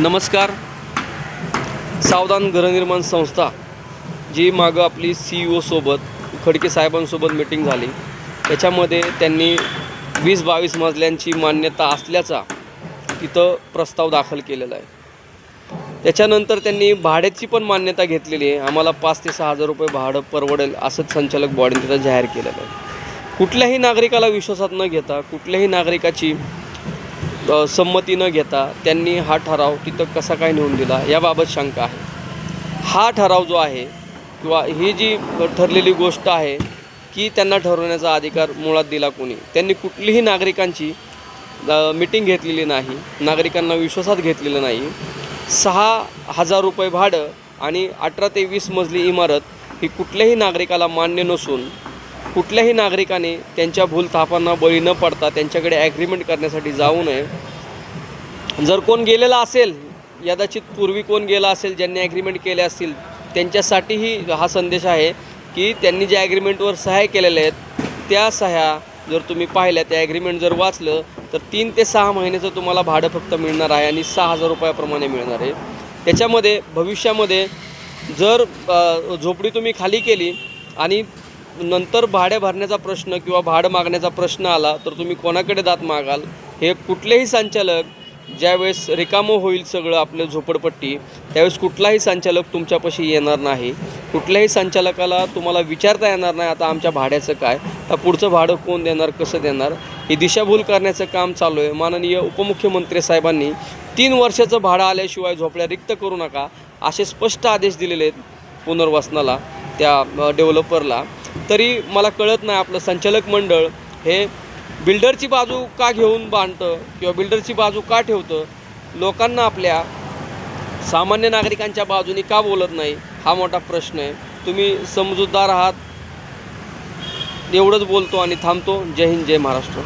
नमस्कार. सावधान गृहनिर्माण संस्था जी मागं आपली सी ई ओसोबत खडके साहेबांसोबत मिटिंग झाली. त्याच्यामध्ये त्यांनी वीस बावीस मजल्यांची मान्यता असल्याचा तिथं प्रस्ताव दाखल केलेला आहे. त्याच्यानंतर त्यांनी भाड्याची पण मान्यता घेतलेली आहे. आम्हाला पाच ते सहा हजार रुपये भाडं परवडेल असंच संचालक बॉडीने तिथं जाहीर केलेलं आहे. कुठल्याही नागरिकाला विश्वासात न घेता कुठल्याही नागरिकाची संमती न घेता त्यांनी हा ठराव तिथं कसा काय नेऊन दिला याबाबत शंका आहे. हा ठराव जो आहे किंवा ही जी ठरलेली गोष्ट आहे की त्यांना ठरवण्याचा अधिकार मुळात दिला कोणी? त्यांनी कुठलीही नागरिकांची मिटिंग घेतलेली नाही नागरिकांना विश्वासात घेतलेलं नाही. सहा हजार रुपये भाडं आणि अठरा ते वीस मजली इमारत ही कुठल्याही नागरिकाला मान्य नसून कुठल्याही नागरिकाने त्यांच्या भूलथापांना बळी न पडता त्यांच्याकडे ॲग्रीमेंट करण्यासाठी जाऊ नये. जर कोण गेलेला असेल यदाचित पूर्वी कोण गेला असेल ज्यांनी ॲग्रीमेंट केले असतील त्यांच्यासाठीही हा संदेश आहे की त्यांनी ज्या ॲग्रीमेंटवर सह्या केलेल्या आहेत त्या सह्या जर तुम्ही पाहिल्या त्या ॲग्रीमेंट जर वाचलं तर तीन ते सहा महिन्याचं तुम्हाला भाडं फक्त मिळणार आहे आणि सहा हजार रुपयाप्रमाणे मिळणार आहे. त्याच्यामध्ये भविष्यामध्ये जर झोपडी तुम्ही खाली केली आणि नंतर भाड्या भरण्याचा प्रश्न किंवा भाडं मागण्याचा प्रश्न आला तर तुम्ही कोणाकडे दात मागाल? हे कुठलेही संचालक ज्यावेळेस रिकामं होईल सगळं आपलं झोपडपट्टी त्यावेळेस कुठलाही संचालक तुमच्यापाशी येणार नाही. कुठल्याही संचालकाला तुम्हाला विचारता येणार नाही आता आमच्या भाड्याचं काय? आता पुढचं भाडं कोण देणार कसं देणार? ही दिशाभूल करण्याचं काम चालू आहे. माननीय उपमुख्यमंत्री साहेबांनी तीन वर्षाचं भाडं आल्याशिवाय झोपड्या रिक्त करू नका असे स्पष्ट आदेश दिलेले आहेत पुनर्वसनाला त्या डेव्हलपरला तरी मला कळत नाही आपलं संचालक मंडळ हे बिल्डरची बाजू का घेऊन बांधतं किंवा बिल्डरची बाजू का ठेवतं लोकांना आपल्या सामान्य नागरिकांच्या बाजूनी का बोलत नाही हा मोठा प्रश्न आहे. तुम्ही समजूतदार आहात एवढंच बोलतो आणि थांबतो. जय हिंद जय महाराष्ट्र.